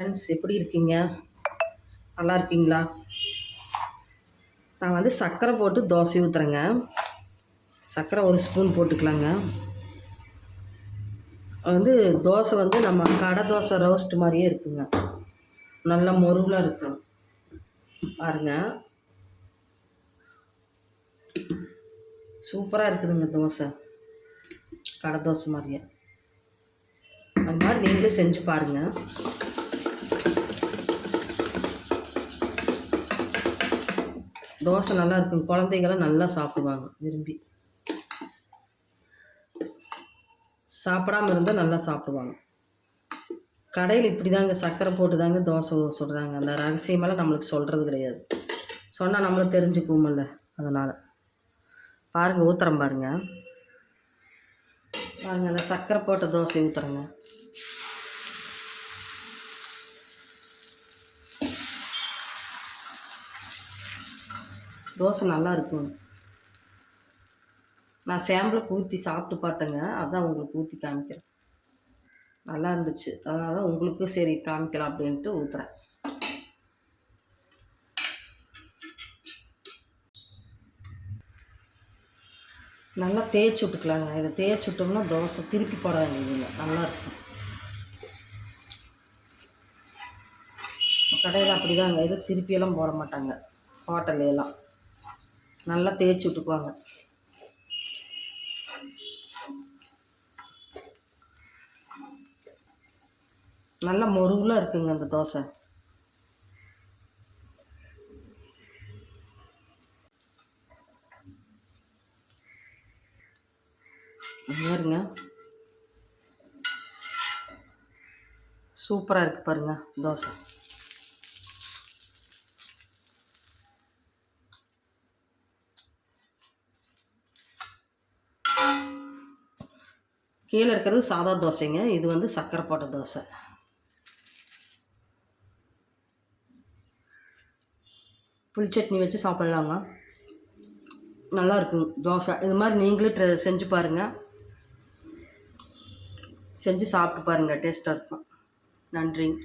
Friends எப்படி இருக்கீங்க? நல்லா இருக்கீங்களா? நான் வந்து சர்க்கரை போட்டு தோசை ஊற்றுறேங்க சர்க்கரை ஒரு ஸ்பூன் போட்டுக்கலாங்க. அது வந்து தோசை வந்து நம்ம கடை தோசை ரோஸ்ட் மாதிரியே இருக்குங்க. நல்லா மொருவலாக இருக்கும். பாருங்க. சூப்பராக இருக்குதுங்க தோசை. கடை தோசை மாதிரியே. அந்த மாதிரி நீங்களே செஞ்சு பாருங்கள் தோசை நல்லா இருக்கும். குழந்தைங்களாம் நல்லா சாப்பிடுவாங்க விரும்பி. சாப்பிடாம இருந்தால் நல்லா சாப்பிடுவாங்க. கடையில் இப்படி தாங்க சர்க்கரை போட்டு தாங்க தோசை சொல்கிறாங்க அந்த ரகசியமெல்லாம் நம்மளுக்கு சொல்கிறது கிடையாது. சொன்னால் நம்மளும் தெரிஞ்சுக்குவோம்ல அதனால். பாருங்கள் ஊத்துறேன் பாருங்கள் பாருங்கள் அந்த சர்க்கரை போட்ட தோசை ஊற்றுறேங்க தோசை நல்லா இருக்கும் நான் சேம்பில் ஊற்றி சாப்பிட்டு பார்த்தேங்க. அதான் உங்களுக்கு ஊற்றி காமிக்கிறேன். நல்லா இருந்துச்சு அதனால தான் உங்களுக்கும் சரி காமிக்கலாம் அப்படின்ட்டு ஊற்றுறேன் நல்லா தேய்ச்சி விட்டுக்கலாங்க. இதை தேய்ச்சி விட்டோம்னா தோசை திருப்பி போட வேண்டியதில்லை. நல்லா இருக்கும் கடையில் அப்படி தாங்க இது திருப்பியெல்லாம் போட மாட்டாங்க. ஹோட்டல்லையெல்லாம் நல்லா தேய்ச்சி விட்டுக்குவாங்க. நல்ல மொருவில் இருக்குங்க அந்த தோசை. பாருங்க சூப்பராக இருக்குது பாருங்கள் தோசை. கீழே இருக்கிறது சாதா தோசைங்க. இது வந்து சக்கரை போட்ட தோசை. புளிச்சட்னி வச்சு சாப்பிட்லாங்க நல்லா இருக்கும் தோசை. இது மாதிரி நீங்களும் ட்ரெ செஞ்சு பாருங்கள் செஞ்சு சாப்பிட்டு பாருங்கள் டேஸ்ட்டாக இருக்கும். நன்றிங்க